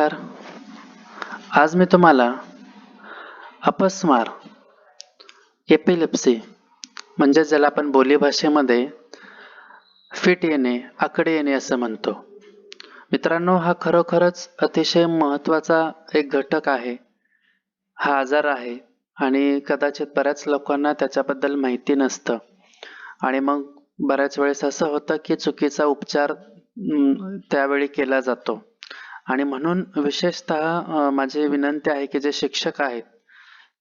नमस्कार. आज मी तुम्हाला अपस्मार एपिलेप्सी म्हणजे ज्याला आपण बोलीभाषेमध्ये फिट येणे आकडे येणे असं म्हणतो. मित्रांनो हा खरोखरच अतिशय महत्त्वाचा एक घटक आहे. हा आजार आहे आणि कदाचित बऱ्याच लोकांना त्याच्याबद्दल माहिती नसतं. आणि मग बऱ्याच वेळेस असं होतं की चुकीचा उपचार त्यावेळी केला जातो. आणि म्हणून विशेषतः माझी विनंती आहे की जे शिक्षक आहेत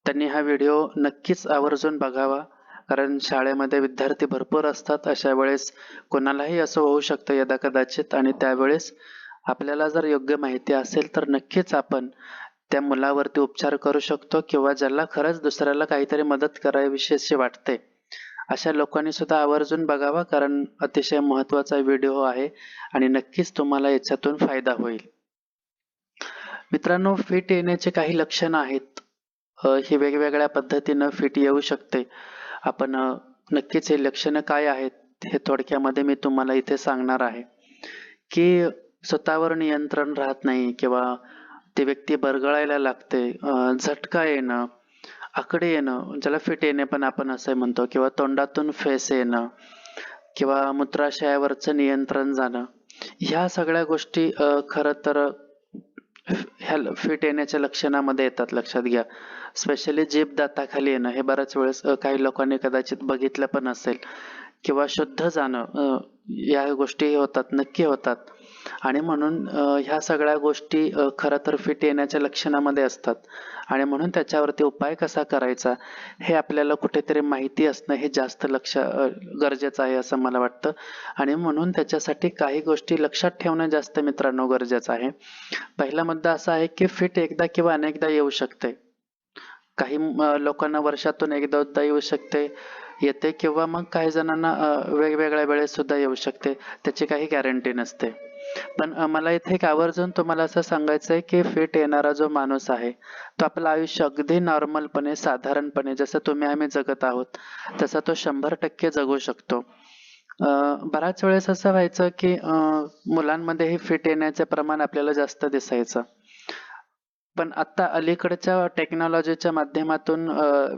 त्यांनी हा व्हिडिओ नक्कीच आवर्जून बघावा. कारण शाळेमध्ये विद्यार्थी भरपूर असतात अशा वेळेस कोणालाही असं होऊ शकतं यदा कदाचित. आणि त्यावेळेस आपल्याला जर योग्य माहिती असेल तर नक्कीच आपण त्या मुलावरती उपचार करू शकतो किंवा ज्याला खरंच दुसऱ्याला काहीतरी मदत करावीशी वाटते अशा लोकांनी सुद्धा आवर्जून बघावा. कारण अतिशय महत्त्वाचा व्हिडिओ आहे आणि नक्कीच तुम्हाला याच्यातून फायदा होईल. मित्रांनो फिट येण्याचे काही लक्षणं आहेत. हे ही वेगवेगळ्या पद्धतीनं फिट येऊ शकते. आपण नक्कीच हे लक्षणं काय आहेत हे थोडक्यामध्ये मी तुम्हाला इथे सांगणार आहे. की स्वतःवर नियंत्रण राहत नाही किंवा ती व्यक्ती बरगळायला लागते झटका येणं आकडे येणं ज्याला फिट येणे पण आपण असं म्हणतो किंवा तोंडातून फेस येणं किंवा मूत्राशयावरचं नियंत्रण जाणं ह्या सगळ्या गोष्टी खरं तर ह्या फिट येण्याच्या लक्षणामध्ये येतात लक्षात घ्या. स्पेशली जीभ दाताखाली येणं हे बऱ्याच वेळेस काही लोकांनी कदाचित बघितलं पण असेल. किंवा शुद्ध जाणं या गोष्टी होतात नक्की होतात. आणि म्हणून ह्या सगळ्या गोष्टी खरं तर फिट येण्याच्या लक्षणामध्ये असतात. आणि म्हणून त्याच्यावरती उपाय कसा करायचा हे आपल्याला कुठेतरी माहिती असणं हे जास्त लक्ष गरजेचं आहे असं मला वाटतं. आणि म्हणून त्याच्यासाठी काही गोष्टी लक्षात ठेवणं जास्त मित्रांनो गरजेचं आहे. पहिला मुद्दा असा आहे की फिट एकदा किंवा अनेकदा येऊ शकते. काही लोकांना वर्षातून एकदा दोनदा येऊ शकते येते किंवा मग काही जणांना वेगवेगळ्या वेळेस सुद्धा येऊ शकते. त्याची काही गॅरंटी नसते. पण मला इथे एक आवर्जून तुम्हाला असं सांगायचं आहे की फिट येणारा जो माणूस आहे तो आपलं आयुष्य अगदी नॉर्मलपणे साधारणपणे जसं तुम्ही आम्ही जगत आहोत तसा तो शंभर टक्के जगू शकतो. बऱ्याच वेळेस असं व्हायचं की अ, मुलांमध्ये हे फिट येण्याचे प्रमाण आपल्याला जास्त दिसायचं. पण आता अलीकडच्या टेक्नॉलॉजीच्या माध्यमातून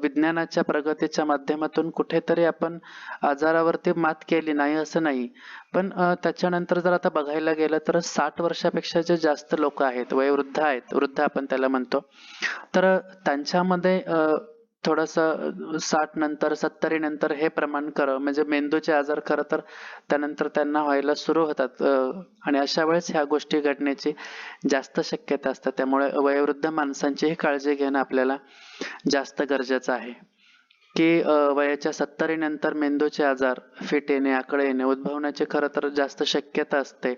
विज्ञानाच्या प्रगतीच्या माध्यमातून कुठेतरी आपण आजारावरती मात केली नाही असं नाही. पण त्याच्यानंतर जर आता बघायला गेलं तर साठ वर्षापेक्षा जे जास्त लोक आहेत वयोवृद्ध आहेत वृद्ध आपण त्याला म्हणतो तर त्यांच्यामध्ये थोडंसं साठ नंतर सत्तरी नंतर हे प्रमाण कर. म्हणजे मेंदूचे आजार खरं तर त्यानंतर त्यांना व्हायला सुरू होतात. आणि अशा वेळेस ह्या गोष्टी घडण्याची जास्त शक्यता असतात. त्यामुळे वयोवृद्ध माणसांचीही काळजी घेणं आपल्याला जास्त गरजेचं आहे. की वयाच्या सत्तरी नंतर मेंदूचे आजार फिट येणे आकडे येणे उद्भवण्याची खरं तर जास्त शक्यता असते.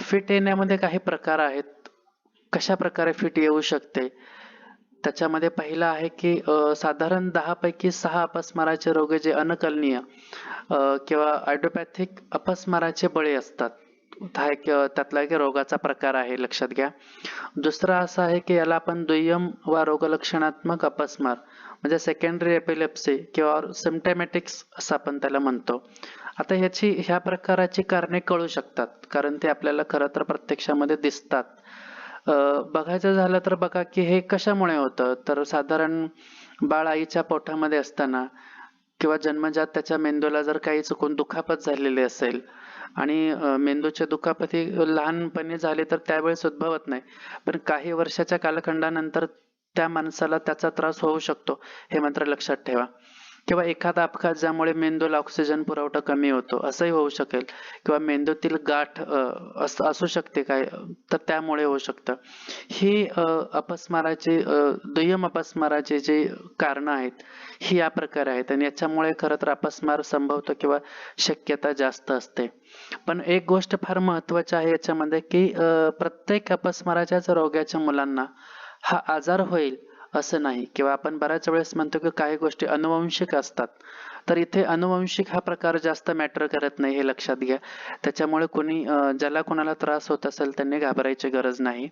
फिट येण्यामध्ये काही प्रकार आहेत. कशा प्रकारे फिट येऊ शकते? त्याच्यामध्ये पहिला आहे की साधारण दहा पैकी सहा अपस्माराचे रोग जे अनकलनीय किंवा आयडोपॅथिक अपस्माराचे बळी असतात. हा एक त्यातला एक रोगाचा प्रकार आहे लक्षात घ्या. दुसरा असा आहे की याला आपण दुय्यम वा रोगलक्षणात्मक अपस्मार म्हणजे सेकंडरी एपिलेप्सी किंवा सिम्टमॅटिक्स असं आपण त्याला म्हणतो. आता ह्याची ह्या प्रकाराची कारणे कळू शकतात कारण ते आपल्याला खरं तर प्रत्यक्षामध्ये दिसतात. बघायचं झालं तर बघा की हे कशामुळे होतं? तर साधारण बाळ आईच्या पोटामध्ये असताना किंवा जन्मजात त्याच्या मेंदूला जर काही चुकून दुखापत झालेली असेल आणि मेंदूच्या मेंदूची दुखापती लहानपणी झाली तर त्यावेळेस उद्भवत नाही. पण काही वर्षाच्या कालखंडानंतर त्या माणसाला त्याचा त्रास होऊ शकतो हे मात्र लक्षात ठेवा. किंवा एखादा अपघात ज्यामुळे मेंदूला ऑक्सिजन पुरवठा कमी होतो असंही होऊ शकेल. किंवा मेंदूतील गाठ असू शकते काय तर त्यामुळे होऊ शकतं. ही अपस्माराची दुय्यम अपस्माराची जी कारणं आहेत ही या प्रकारे आहेत. आणि याच्यामुळे खरं तर अपस्मार संभवतो किंवा शक्यता जास्त असते. पण एक गोष्ट फार महत्वाची आहे याच्यामध्ये की प्रत्येक अपस्माराच्याच रोगाच्या मुलांना हा आजार होईल असं नाही. किंवा आपण बऱ्याच वेळेस म्हणतो की काही गोष्टी अनुवंशिक असतात. तर इथे अनुवंशिक हा प्रकार जास्त मॅटर करत नाही हे लक्षात घ्या. त्याच्यामुळे कोणी ज्याला कोणाला त्रास होत असेल त्यांनी घाबरायची गरज नाही.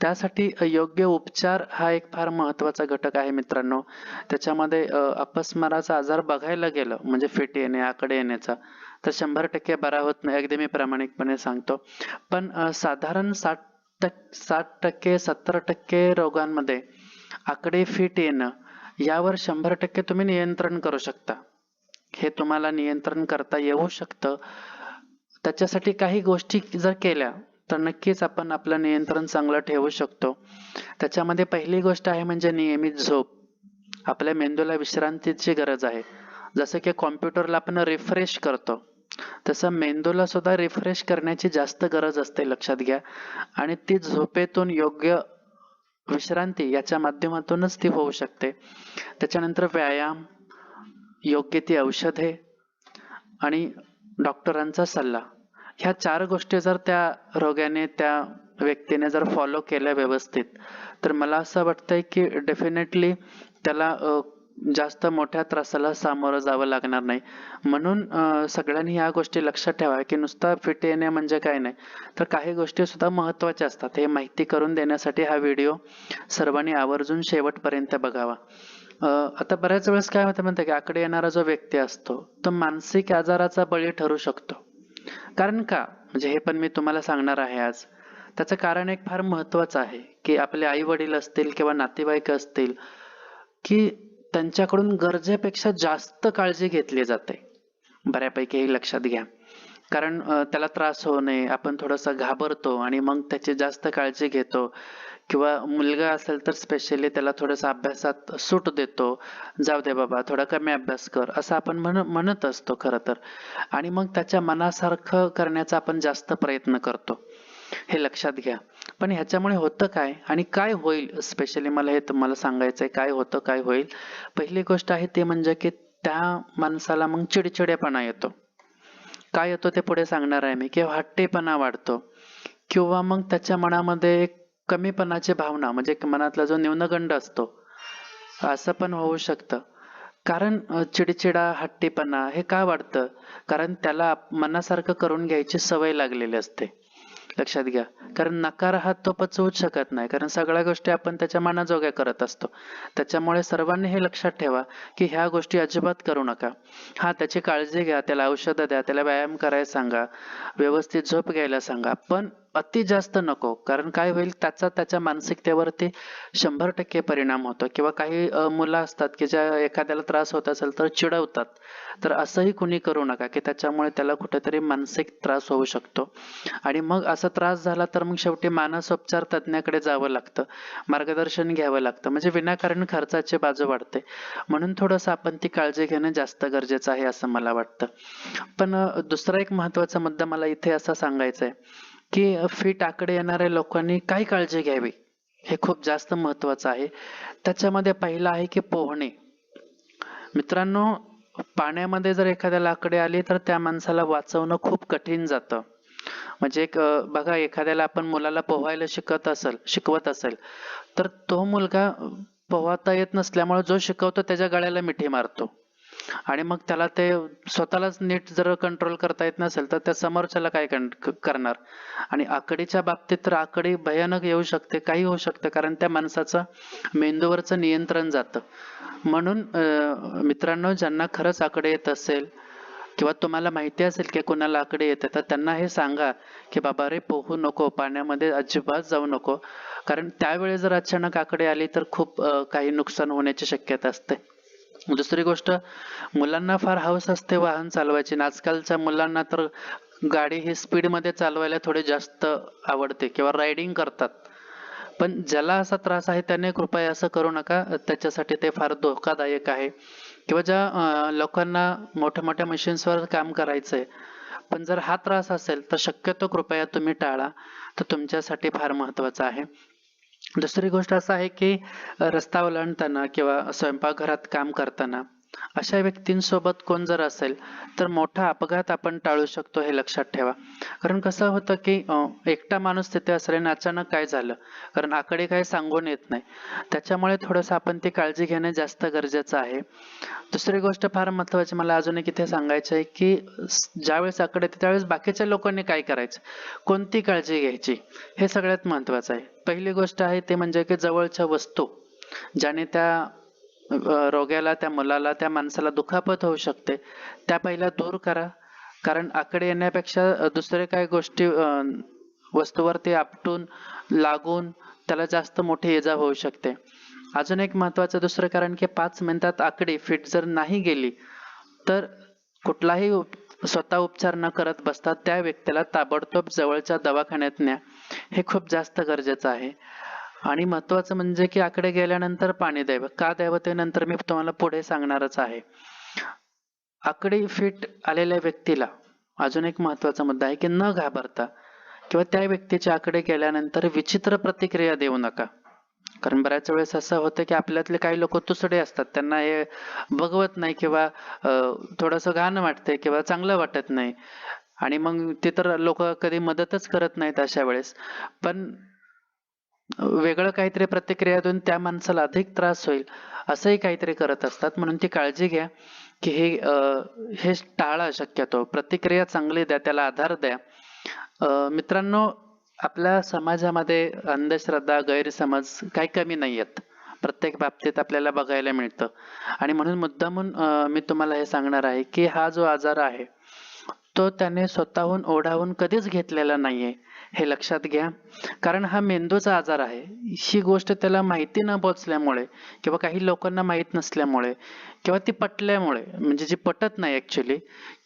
त्यासाठी योग्य उपचार हा एक फार महत्त्वाचा घटक आहे मित्रांनो. त्याच्यामध्ये अपस्माराचा आजार बघायला गेलं म्हणजे फिट येणे आकडे येण्याचा तर शंभर टक्के बरा होत नाही अगदी मी प्रामाणिकपणे सांगतो. पण साधारण साठ टक्के साठ टक्के सत्तर टक्के रोगांमध्ये आकडे फिट येणं यावर शंभर टक्के तुम्ही नियंत्रण करू शकता. हे तुम्हाला नियंत्रण करता येऊ शकतं. त्याच्यासाठी काही गोष्टी जर केल्या तर नक्कीच आपण आपलं नियंत्रण चांगलं ठेवू शकतो. त्याच्यामध्ये पहिली गोष्ट आहे म्हणजे नियमित झोप. आपल्या मेंदूला विश्रांतीची गरज आहे. जसं की कॉम्प्युटरला आपण रिफ्रेश करतो तसं मेंदूला सुद्धा रिफ्रेश करण्याची जास्त गरज असते लक्षात घ्या. आणि ती झोपेतून योग्य विश्रांती याच्या माध्यमातूनच ती होऊ शकते. त्याच्यानंतर व्यायाम योग्य ती औषधे आणि डॉक्टरांचा सल्ला. ह्या चार गोष्टी जर त्या रोग्याने त्या व्यक्तीने जर फॉलो केल्या व्यवस्थित तर मला असं वाटतंय की डेफिनेटली त्याला जास्त मोठ्या त्रासाला सामोरं जावं लागणार नाही. म्हणून सगळ्यांनी ह्या गोष्टी लक्षात ठेवा की नुसता फिट येणे म्हणजे काय नाही. तर काही गोष्टी सुद्धा महत्त्वाच्या असतात. हे माहिती करून देण्यासाठी हा व्हिडिओ सर्वांनी आवर्जून शेवटपर्यंत बघावा. आता बऱ्याच वेळेस काय होतं म्हणते की आकडे येणारा जो व्यक्ती असतो तो मानसिक आजाराचा बळी ठरू शकतो. कारण का? म्हणजे हे पण मी तुम्हाला सांगणार आहे आज. त्याचं कारण एक फार महत्वाचं आहे की आपले आई वडील असतील किंवा नातेवाईक असतील की त्यांच्याकडून गरजेपेक्षा जास्त काळजी घेतली जाते. बऱ्यापैकी हे लक्षात घ्या. कारण त्याला त्रास होऊ नये आपण थोडंसं घाबरतो आणि मग त्याची जास्त काळजी घेतो. किंवा मुलगा असेल तर स्पेशली त्याला थोडंसं अभ्यासात सूट देतो. जाऊ दे बाबा थोडा कमी अभ्यास कर असं आपण म्हण म्हणत असतो खरं तर. आणि मग त्याच्या मनासारखं करण्याचा आपण जास्त प्रयत्न करतो. हे लक्षात घ्या. पण ह्याच्यामुळे होतं काय? आणि काय होईल स्पेशली मला हे तुम्हाला सांगायचंय काय होतं काय होईल? पहिली गोष्ट आहे ते म्हणजे की त्या माणसाला मग चिडचिडेपणा येतो. काय येतो ते पुढे सांगणार आहे मी किंवा हट्टेपणा वाढतो. किंवा मग त्याच्या मनामध्ये एक कमीपणाची भावना म्हणजे मनातला जो न्यूनगंड असतो असं पण होऊ शकतं. कारण चिडचिडा हट्टीपणा हे का वाढतं? कारण त्याला मनासारखं करून घ्यायची सवय लागलेली असते. लक्षात घ्या. कारण नकार हा तो पचवूच शकत नाही. कारण सगळ्या गोष्टी आपण त्याच्या मनाजोग्या करत असतो. त्याच्यामुळे सर्वांनी हे लक्षात ठेवा की ह्या गोष्टी अजिबात करू नका. हा त्याची काळजी घ्या त्याला औषधं द्या त्याला व्यायाम करायला सांगा व्यवस्थित झोप घ्यायला सांगा. पण अति जास्त नको. कारण काय होईल त्याचा त्याच्या मानसिकतेवरती शंभर टक्के परिणाम होतो. किंवा काही मुलं असतात की ज्या एखाद्याला त्रास होत असेल तर चिडवतात. तर असंही कुणी करू नका की त्याच्यामुळे त्याला कुठेतरी मानसिक त्रास होऊ शकतो. आणि मग असा त्रास झाला तर मग शेवटी मानसोपचार तज्ज्ञाकडे जावं लागतं. मार्गदर्शन घ्यावं लागतं. म्हणजे विनाकारण खर्चाची बाजू वाढते. म्हणून थोडंसं आपण ती काळजी घेणं जास्त गरजेचं आहे असं मला वाटतं. पण दुसरा एक महत्त्वाचा मुद्दा मला इथे असा सांगायचा आहे. की फिट आकडे येणाऱ्या लोकांनी काय काळजी घ्यावी? हे खूप जास्त महत्वाचं आहे. त्याच्यामध्ये पहिलं आहे की पोहणे. मित्रांनो पाण्यामध्ये जर एखाद्याला आकडे आले तर त्या माणसाला वाचवणं खूप कठीण जातं. म्हणजे एक बघा एखाद्याला आपण मुलाला पोहायला शिकत असेल शिकवत असेल तर तो मुलगा पोहता येत नसल्यामुळे जो शिकवतो त्याच्या गळ्याला मिठी मारतो. आणि मग त्याला ते स्वतःलाच नीट जर कंट्रोल करता येत नसेल तर त्या समोरच्याला काय करणार? आणि आकडीच्या बाबतीत तर आकडी भयानक येऊ शकते काही होऊ शकतं कारण त्या माणसाचं मेंदूवरचं नियंत्रण जातं. म्हणून अं, मित्रांनो ज्यांना खरंच आकडे येत असेल किंवा तुम्हाला माहिती असेल की कोणाला आकडे येते तर त्यांना हे सांगा की बाबा रे पोहू नको पाण्यामध्ये अजिबात जाऊ नको. कारण त्यावेळी जर अचानक आकडे आली तर खूप काही नुकसान होण्याची शक्यता असते. दुसरी गोष्ट मुलांना फार हौस असते वाहन चालवायची आजकालच्या मुलांना तर गाडी ही स्पीडमध्ये चालवायला थोडी जास्त आवडते किंवा रायडिंग करतात. पण ज्याला असा त्रास आहे त्याने कृपया असं करू नका त्याच्यासाठी ते फार धोकादायक आहे. किंवा ज्या लोकांना मोठ्या मोठ्या मशीन्सवर काम करायचंय पण जर हा त्रास असेल तर शक्यतो कृपया तुम्ही टाळा. तर तुमच्यासाठी फार महत्वाचं आहे. दुसरी गोष्ट असं आहे की रस्ता ओलांडताना किंवा स्वयंपाकघरात काम करताना अशा व्यक्तींसोबत कोण जर असेल तर मोठा अपघात आपण टाळू शकतो हे लक्षात ठेवा. कारण कसं होतं की एकटा माणूस तिथे असेल आणि अचानक काय झालं? कारण आकडे काय सांगून येत नाही. त्याच्यामुळे थोडंसं आपण ती काळजी घेणे जास्त गरजेचं आहे. दुसरी गोष्ट फार महत्वाची मला अजून एक इथे सांगायचं आहे की ज्यावेळेस आकडे त्यावेळेस बाकीच्या लोकांनी काय करायचं? कोणती काळजी घ्यायची? हे सगळ्यात महत्वाचं आहे. पहिली गोष्ट आहे ते म्हणजे की जवळच्या वस्तू ज्याने त्या रोग्याला त्या मुलाला त्या माणसाला दुखापत होऊ शकते. त्या पहिला दूर करा. कारण आकडे येण्यापेक्षा दुसरे काही गोष्टी वस्तूवरती आपटून लागून त्याला जास्त मोठी इजा होऊ शकते. अजून एक महत्वाचं दुसरं कारण की पाच मिनिटात आकडी फिट जर नाही गेली तर कुठलाही उप- स्वतः उपचार न करत बसता त्या व्यक्तीला ताबडतोब जवळच्या दवाखान्यात न्या. हे खूप जास्त गरजेचं आहे. आणि महत्वाचं म्हणजे की आकडे गेल्यानंतर पाणी द्यावं. का द्यावं ते नंतर मी तुम्हाला पुढे सांगणारच आहे. आकडी फिट आलेल्या व्यक्तीला अजून एक महत्त्वाचा मुद्दा आहे की न घाबरता किंवा त्या व्यक्तीच्या आकडे गेल्यानंतर विचित्र प्रतिक्रिया देऊ नका. कारण बऱ्याच वेळेस असं होतं की आपल्यातले काही लोक तुसडे असतात. त्यांना हे बघवत नाही किंवा थोडस घाण वाटते किंवा चांगलं वाटत नाही. आणि मग ते तर लोक कधी मदतच करत नाहीत अशा वेळेस. पण वेगळं काहीतरी प्रतिक्रिया देऊन त्या माणसाला अधिक त्रास होईल असंही काहीतरी करत असतात. म्हणून ती काळजी घ्या की हे हे टाळा शक्यतो. प्रतिक्रिया चांगली द्या त्याला आधार द्या. मित्रांनो आपल्या समाजामध्ये अंधश्रद्धा गैरसमज काही कमी नाही आहेत प्रत्येक बाबतीत आपल्याला बघायला मिळतं. आणि म्हणून मुद्दामून मी तुम्हाला हे सांगणार आहे की हा जो आजार आहे तो त्याने स्वतःहून ओढावून कधीच घेतलेला नाहीये. हे लक्षात घ्या. कारण हा मेंदूचा आजार आहे. ही गोष्ट त्याला माहिती न पोचल्यामुळे किंवा काही लोकांना माहीत नसल्यामुळे किंवा ती पटल्यामुळे म्हणजे जी पटत नाही ऍक्च्युली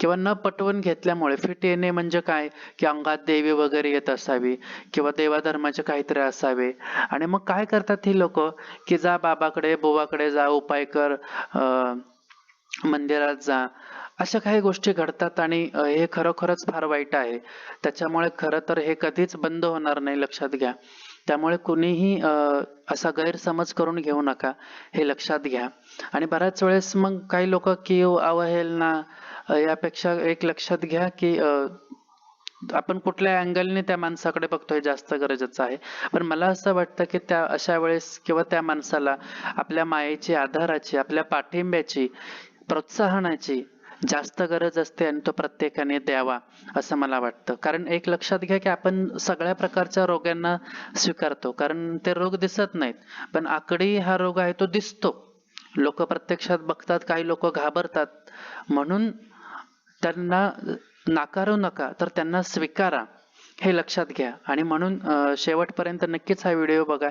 किंवा न पटवून घेतल्यामुळे फिट येणे म्हणजे काय? की अंगात देवी वगैरे येत असावी किंवा देवाधर्माचे काहीतरी असावे. आणि मग काय करतात ही लोक? की जा बाबाकडे बुवाकडे जा उपाय कर अं, मंदिरात जा. अशा काही गोष्टी घडतात आणि हे खरोखरच फार वाईट आहे. त्याच्यामुळे खरं तर हे कधीच बंद होणार नाही लक्षात घ्या. त्यामुळे कुणीही असा गैरसमज करून घेऊ नका हे लक्षात घ्या. आणि बऱ्याच वेळेस मग काही लोक की अवहेलना यापेक्षा एक लक्षात घ्या की आपण कुठल्या अँगलने त्या माणसाकडे बघतोय जास्त गरजेचं आहे. पण मला असं वाटतं की त्या अशा वेळेस किंवा त्या माणसाला आपल्या मायेची आधाराची आपल्या पाठिंब्याची प्रोत्साहनाची जास्त गरज असते आणि तो प्रत्येकाने द्यावा असं मला वाटतं. कारण एक लक्षात घ्या की आपण सगळ्या प्रकारच्या रोगांना स्वीकारतो. कारण ते रोग दिसत नाहीत. पण आकडी हा रोग आहे तो दिसतो. लोक प्रत्यक्षात बघतात काही लोक घाबरतात. म्हणून त्यांना नाकारू नका तर त्यांना स्वीकारा. हे लक्षात घ्या. आणि म्हणून शेवटपर्यंत नक्कीच हा व्हिडिओ बघा.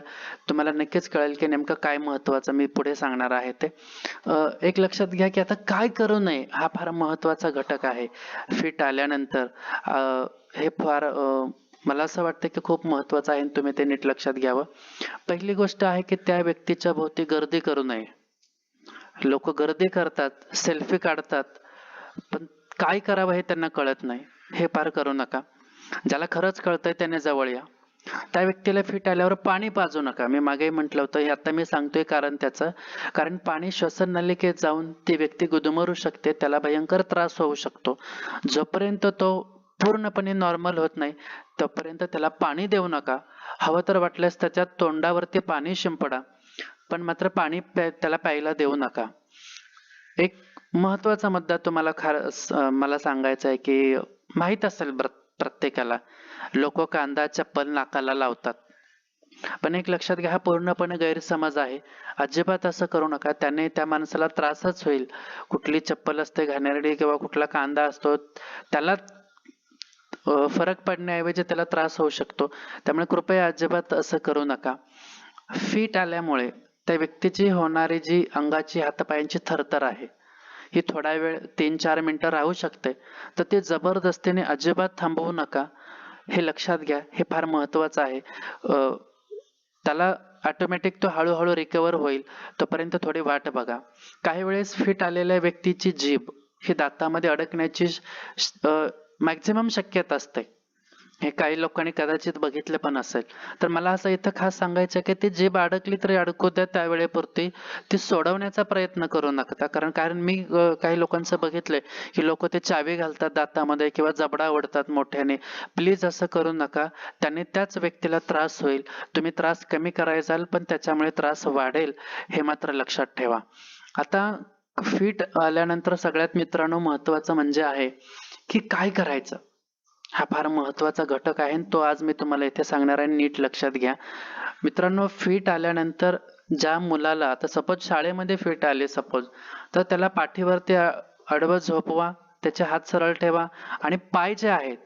तुम्हाला नक्कीच कळेल की नेमकं काय महत्वाचं मी पुढे सांगणार आहे ते. एक लक्षात घ्या की आता काय करू नये हा फार महत्त्वाचा घटक आहे. फिट आल्यानंतर अं, हे फार मला असं वाटतं की खूप महत्वाचं आहे आणि तुम्ही ते नीट लक्षात घ्यावं. पहिली गोष्ट आहे की त्या व्यक्तीच्या भोवती गर्दी करू नये. लोक गर्दी करतात सेल्फी काढतात पण काय करावं हे त्यांना कळत नाही. हे फार करू नका. ज्याला खरंच कळतंय त्याने जवळ या. त्या व्यक्तीला फिट आल्यावर पाणी पाजू नका. मी मागे म्हटलं होतं हे आता मी सांगतोय कारण त्याचं. कारण पाणी श्वसन नलिकेत जाऊन ती व्यक्ती गुदमरू शकते त्याला भयंकर त्रास होऊ शकतो. जोपर्यंत तो पूर्णपणे नॉर्मल होत नाही तोपर्यंत त्याला पाणी देऊ नका. हवं तर वाटल्यास त्याच्या तोंडावरती पाणी शिंपडा पण मात्र पाणी त्याला प्यायला देऊ नका. एक महत्त्वाचा मुद्दा तुम्हाला खार मला सांगायचा आहे की माहीत असेल प्रत्येकाला. लोक कांदा चप्पल नाकाला लावतात. पण एक लक्षात घ्या हा पूर्णपणे गैरसमज आहे. अजिबात असं करू नका. त्याने त्या माणसाला त्रासच होईल. कुठली चप्पल असते घाणेरडी किंवा कुठला कांदा असतो त्याला फरक पडण्याऐवजी त्याला त्रास होऊ शकतो. त्यामुळे कृपया अजिबात असं करू नका. फिट आल्यामुळे त्या व्यक्तीची होणारी जी अंगाची हातापायांची थरथर आहे ही थोडा वेळ तीन चार मिनिटं राहू शकते. तर ते जबरदस्तीने अजिबात थांबवू नका. हे लक्षात घ्या हे फार महत्वाचं आहे. त्याला ऑटोमॅटिक तो हळूहळू रिकवर होईल. तोपर्यंत थोडी वाट बघा. काही वेळेस फिट आलेल्या व्यक्तीची जीभ ही दातामध्ये अडकण्याची मॅक्झिमम शक्यता असते. हे काही लोकांनी कदाचित बघितले पण असेल. तर मला असं इथं खास सांगायचं की ती जीभ अडकली तरी अडकू द्या त्यावेळेपुरती. ती सोडवण्याचा प्रयत्न करू नका. कारण कारण मी काही लोकांचं बघितलंय की लोक ते चावी घालतात दातामध्ये किंवा जबडा ओढतात मोठ्याने. प्लीज असं करू नका. त्याने त्याच व्यक्तीला त्रास होईल. तुम्ही त्रास कमी करायचाल पण त्याच्यामुळे त्रास वाढेल हे मात्र लक्षात ठेवा. आता फिट आल्यानंतर सगळ्यात मित्रांनो महत्वाचं म्हणजे आहे की काय करायचं? हा फार महत्त्वाचा घटक आहे आणि तो आज मी तुम्हाला इथे सांगणार आहे. नीट लक्षात घ्या. मित्रांनो फिट आल्यानंतर ज्या मुलाला आता सपोज शाळेमध्ये फिट आले सपोज तर त्याला पाठीवरती आ- आडवं झोपवा त्याचे हात सरळ ठेवा आणि पाय जे आहेत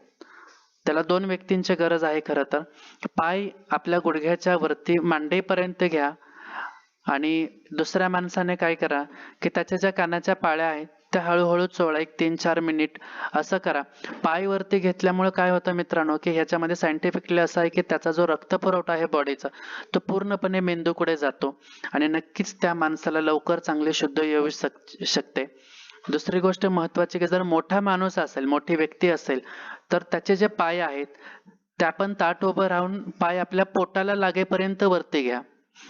त्याला दोन व्यक्तींची गरज आहे खरं तर. पाय आपल्या गुडघ्याच्या वरती मांडेपर्यंत घ्या आणि दुसऱ्या माणसाने काय करा की त्याच्या ज्या कानाच्या पाळ्या आहेत त्या हळूहळू चोळा एक तीन चार मिनिट असं करा. पाय वरती घेतल्यामुळे काय होतं मित्रांनो की ह्याच्यामध्ये सायंटिफिकली असं आहे की त्याचा जो रक्तपुरवठा आहे बॉडीचा तो पूर्णपणे मेंदूकडे जातो. आणि नक्कीच त्या माणसाला लवकर चांगले शुद्ध येऊ शक शकते. दुसरी गोष्ट महत्वाची की जर मोठा माणूस असेल मोठी व्यक्ती असेल तर त्याचे जे पाय आहेत त्या पण ताट उभं राहून पाय आपल्या पोटाला लागेपर्यंत वरती घ्या.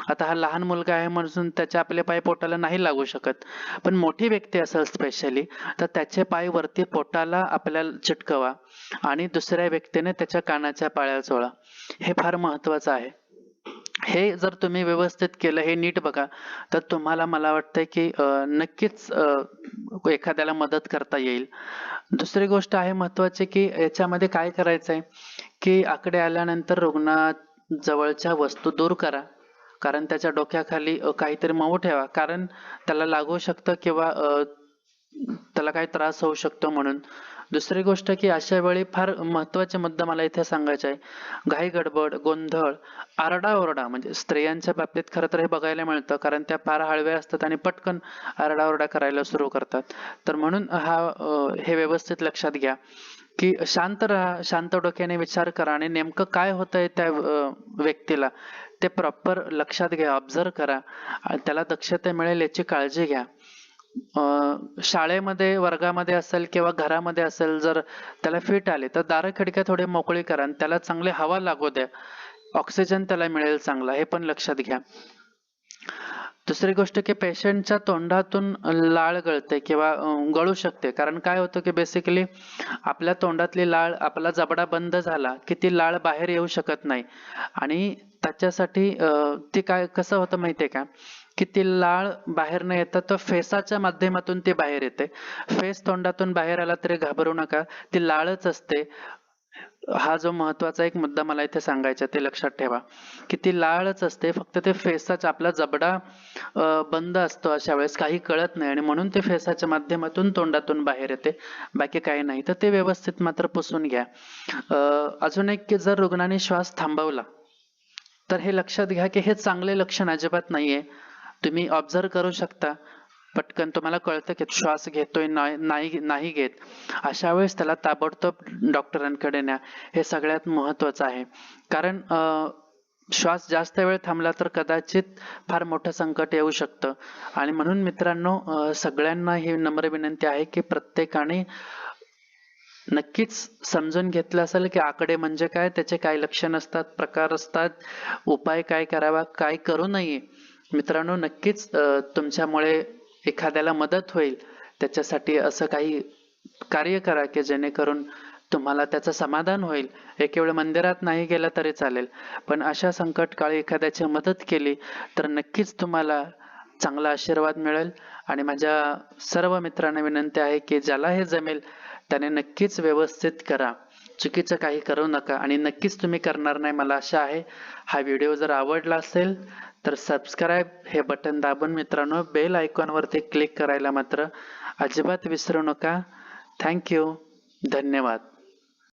आता हा लहान मुलगा आहे म्हणून त्याच्या आपले पाय पोटाला नाही लागू शकत. पण मोठी व्यक्ती असेल स्पेशली तर त्याचे पाय वरती पोटाला आपल्याला चिटकवा आणि दुसऱ्या व्यक्तीने त्याच्या कानाच्या पाळ्या चोळा. हे फार महत्वाचं आहे. हे जर तुम्ही व्यवस्थित केलं हे नीट बघा तर तुम्हाला मला वाटतंय की अं, नक्कीच अं, एखाद्याला मदत करता येईल. दुसरी गोष्ट आहे महत्वाची की याच्यामध्ये काय करायचंय की आकडे आल्यानंतर रुग्णाजवळच्या वस्तू दूर करा. कारण त्याच्या डोक्याखाली काहीतरी मऊ ठेवा. कारण त्याला लागू शकतं किंवा त्याला काही त्रास होऊ शकतो म्हणून. दुसरी गोष्ट की अशा वेळी फार महत्त्वाचे मुद्दा मला इथे सांगायचा आहे. घाई गडबड गोंधळ आरडाओरडा म्हणजे स्त्रियांच्या बाबतीत खरं तर हे बघायला मिळतं. कारण त्या फार हळव्या असतात आणि पटकन आरडाओरडा करायला सुरू करतात. तर म्हणून हा हे व्यवस्थित लक्षात घ्या. की शांत राहा शांत डोक्याने विचार करा आणि नेमकं काय होतंय त्या व्यक्तीला. ते प्रॉपर लक्षात घ्या ऑब्झर्व करा. आणि त्याला दक्षता मिळेल याची काळजी घ्या. शाळेमध्ये वर्गामध्ये असेल किंवा घरामध्ये असेल जर त्याला फिट आले तर दारं खिडक्या थोडे मोकळी करा आणि त्याला चांगली हवा लागू द्या. ऑक्सिजन त्याला मिळेल चांगला हे पण लक्षात घ्या. दुसरी गोष्ट की पेशंटच्या तोंडातून लाळ गळते किंवा गळू शकते. कारण काय होतं की बेसिकली आपल्या तोंडातली लाळ आपला जबडा बंद झाला की ती लाळ बाहेर येऊ शकत नाही. आणि त्याच्यासाठी ती काय कसं होतं माहितीये का? की ती लाळ बाहेर न येता तर फेसाच्या माध्यमातून ती बाहेर येते. फेस तोंडातून बाहेर आला तरी घाबरू नका. ती लाळच असते. हा जो महत्त्वाचा एक मुद्दा मला इथे सांगायचा ते लक्षात ठेवा. की ती लाळच असते फक्त ते फेसाचा आपला जबडा बंद असतो अशा वेळेस काही कळत नाही आणि म्हणून ते फेसाच्या माध्यमातून तोंडातून बाहेर येते बाकी काही नाही. तर ते व्यवस्थित मात्र पुसून घ्या. अजून एक की जर रुग्णाने श्वास थांबवला तर हे लक्षात घ्या की हे चांगले लक्षण अजिबात नाहीये. तुम्ही ऑब्झर्व करू शकता. पटकन तुम्हाला कळतं की श्वास घेतोय नाही नाही नाही घेत. अशा वेळेस त्याला ताबडतोब डॉक्टरांकडे न्या. हे सगळ्यात महत्वाचं आहे. कारण श्वास जास्त वेळ थांबला तर कदाचित फार मोठं संकट येऊ शकतं. आणि म्हणून मित्रांनो सगळ्यांना ही नम्र विनंती आहे की प्रत्येकाने नक्कीच समजून घेतलं असेल की आकडे म्हणजे काय त्याचे काय लक्षण असतात प्रकार असतात उपाय काय करावा काय करू नये. मित्रांनो नक्कीच तुमच्यामुळे एखाद्याला मदत होईल त्याच्यासाठी असं काही कार्य करा की जेणेकरून तुम्हाला त्याचं समाधान होईल. एक मंदिरात नाही गेला तरी चालेल. पण अशा संकट काळी एखाद्याची मदत केली तर नक्कीच तुम्हाला चांगला आशीर्वाद मिळेल. आणि माझ्या सर्व मित्रांना विनंती आहे की ज्याला हे जमेल त्याने नक्कीच व्यवस्थित करा. चुकीचं काही करू नका आणि नक्कीच तुम्ही करणार नाही मला आशा आहे. हा व्हिडिओ जर आवडला असेल तर सबस्क्राईब हे बटन दाबून मित्रांनो बेल आयकॉनवरती क्लिक करायला मात्र अजिबात विसरू नका. थँक्यू धन्यवाद.